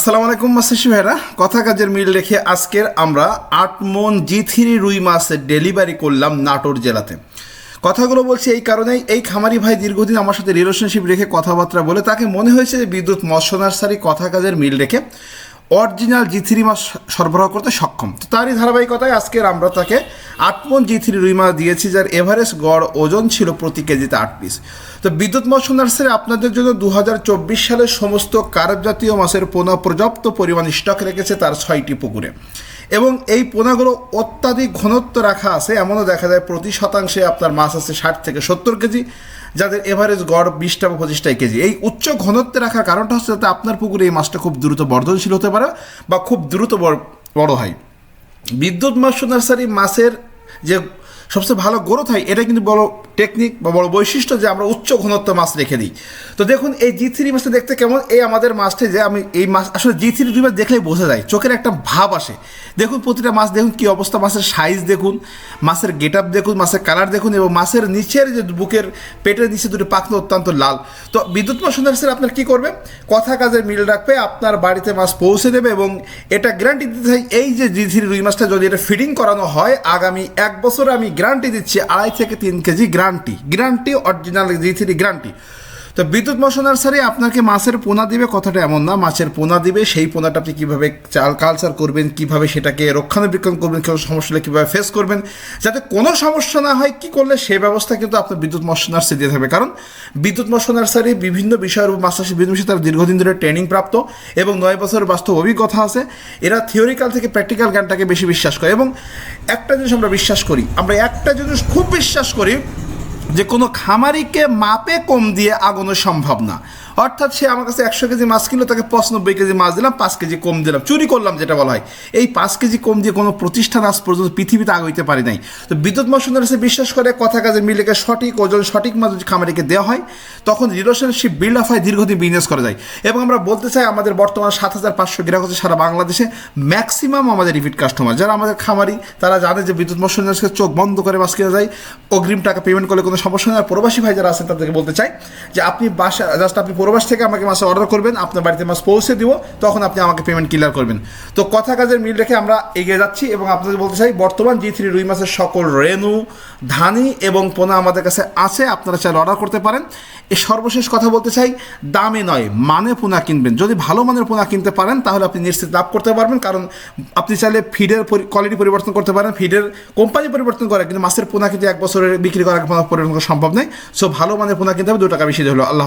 আসসালামু আলাইকুম মাসিসি ভাইরা। কথা কাজের মিল রেখে আজকের আমরা আট মন জি থ্রি রুই মাছ ডেলিভারি করলাম নাটোর জেলাতে। কথাগুলো বলছি এই কারণেই এই খামারি ভাই দীর্ঘদিন আমার সাথে রিলেশনশিপ রেখে কথাবার্তা বলে তাকে মনে হয়েছে যে বিদ্যুৎ মৎস্য নার্সারি কথা কাজের মিল রেখে অরিজিনাল জি থ্রি মাছ সরবরাহ করতে সক্ষম। তো তারই ধারাবাহিকতায় আজকের আমরা তাকে আট মন জি থ্রি রুই মাছ দিয়েছি, যার এভারেস্ট গড় ওজন ছিল প্রতি কেজিতে আট পিস তো বিদ্যুৎ মৎস্য নার্সারি আপনাদের জন্য দু হাজার চব্বিশ সালের সমস্ত কারব জাতীয় মাছের পোনা পর্যাপ্ত পরিমাণ স্টক রেখেছে তার ছয়টি পুকুরে। এবং এই পোনাগুলো অত্যাধিক ঘনত্ব রাখা আছে, এমনও দেখা যায় প্রতি শতাংশে আপনার মাছ আছে ষাট থেকে সত্তর কেজি, যাদের এভারেজ গড় বিশটা বা পঁচিশটা কেজি। এই উচ্চ ঘনত্বে রাখার কারণটা হচ্ছে যাতে আপনার পুকুরে এই মাছটা খুব দ্রুত বর্ধনশীল হতে পারে বা খুব দ্রুত বড়- হয়। বিদ্যুৎ মৎস্য নার্সারি মাছের যে সবচেয়ে ভালো গ্রোথ হয়, এটা কিন্তু বড় টেকনিক বা বড় বৈশিষ্ট্য যে আমরা উচ্চ ঘনত্ব মাছ রেখে দিই। তো দেখুন, এই জি থ্রি মাছটা দেখতে কেমন? এই আমাদের মাছটা যে আমি এই মাছ, আসলে জি থ্রি দুই মাছ দেখলেই বোঝা যায়, চোখের একটা ভাব আসে। দেখুন প্রতিটা মাছ, দেখুন কী অবস্থা, মাছের সাইজ দেখুন, মাছের গেট আপ দেখুন, মাছের কালার দেখুন এবং মাছের নিচের যে বুকের পেটের নিচে দুটো পাখনা অত্যন্ত লাল। তো বিদ্যুৎ মাছ স্যার আপনার কী করবে? কথা কাজের মিল রাখবে, আপনার বাড়িতে মাছ পৌঁছে দেবে এবং এটা গ্যারান্টি দিতে চাই, এই যে জি থ্রি রুই মাছটা যদি এটা ফিডিং করানো হয়, আগামী এক বছরে আমি গ্যারান্টি দিচ্ছি আড়াই থেকে তিন KG guarantee guarantee original G three guarantee তো বিদ্যুৎ মশন নার্সারি আপনাকে মাছের পোনা দিবে, কথাটা এমন না। মাছের পোনা দিবে, সেই পোনাটা আপনি কীভাবে চাল কালচার করবেন, কীভাবে সেটাকে রক্ষণাবেক্ষণ করবেন, কেউ সমস্যা হলে কীভাবে ফেস করবেন, যাতে কোনো সমস্যা না হয়, কি করলে সেই ব্যবস্থা কিন্তু আপনার বিদ্যুৎ মৎস্য নার্সারি দিয়ে থাকবে। কারণ বিদ্যুৎ মৎস্য নার্সারি বিভিন্ন বিষয়ের উপর মাছ চাষে বিভিন্ন বিষয়ে তারা দীর্ঘদিন ধরে ট্রেনিং প্রাপ্ত এবং নয় বছরের বাস্তব অভিজ্ঞতা আছে। এরা থিওরিক্যাল থেকে প্র্যাকটিক্যাল জ্ঞানটাকে বেশি বিশ্বাস করে। এবং একটা জিনিস আমরা বিশ্বাস করি, আমরা একটা জিনিস খুব বিশ্বাস করি যে কোনো খামারিকে মাপে কম দিয়ে আগানো সম্ভব না। অর্থাৎ সে আমার কাছে একশো কেজি মাছ কিনলো, তাকে পঁচানব্বই কেজি মাছ দিলাম, পাঁচ কেজি কম দিলাম, চুরি করলাম যেটা বলা হয়। এই পাঁচ কেজি কম দিয়ে কোনো প্রতিষ্ঠান আজ পর্যন্ত পৃথিবীতে আগাইতে পারি নাই। তো বিদ্যুৎ মশনের সে বিশ্বাস করে, কথা কাজে মিলেকে সঠিক ওজন, সঠিক মাছ যদি খামারিকে দেওয়া হয়, তখন রিলেশনশিপ বিল্ড আপ হয়, দীর্ঘদিন বিজনেস করা যায়। এবং আমরা বলতে চাই, আমাদের বর্তমানে সাত হাজার পাঁচশো গ্রাহক আছে সারা বাংলাদেশে ম্যাক্সিমাম আমাদের রিপিট কাস্টমার যারা আমাদের খামারি, তারা জানে যে বিদ্যুৎ মশনের চোখ বন্ধ করে মাছ কিনা যায়, অগ্রিম টাকা পেমেন্ট করলে কোনো সমস্যা নেই। আর প্রবাসী ভাই যারা আছেন, তাদেরকে বলতে চাই যে, আপনি বাসা জাস্ট আপনি প্রবাস থেকে আমাকে মাছ অর্ডার করবেন, আপনার বাড়িতে মাছ পৌঁছে দিব, তখন আপনি আমাকে পেমেন্ট ক্লিয়ার করবেন। তো কথা কাজের মিল রেখে আমরা এগিয়ে যাচ্ছি এবং আপনাদের বলতে চাই, বর্তমান জি থ্রি রুই মাছের সকল রেনু ধানি এবং পোনা আমাদের কাছে আছে, আপনারা চাইলে অর্ডার করতে পারেন। এ সর্বশেষ কথা বলতে চাই, দামে নয় মানে পোনা কিনবেন। যদি ভালো মানের পোনা কিনতে পারেন, তাহলে আপনি নিশ্চিত লাভ করতে পারবেন, কারণ আপনি চাইলে ফিডের কোয়ালিটি পরিবর্তন করতে পারেন ফিডের কোম্পানি পরিবর্তন করে, কিন্তু মাছের পোনা কিন্তু এক বছরের বিক্রি করা পরিবর্তন করা সম্ভব নয়। সো ভালো মানের পোনা কিনতে হবে, দু টাকা বেশি হলো। আল্লাহ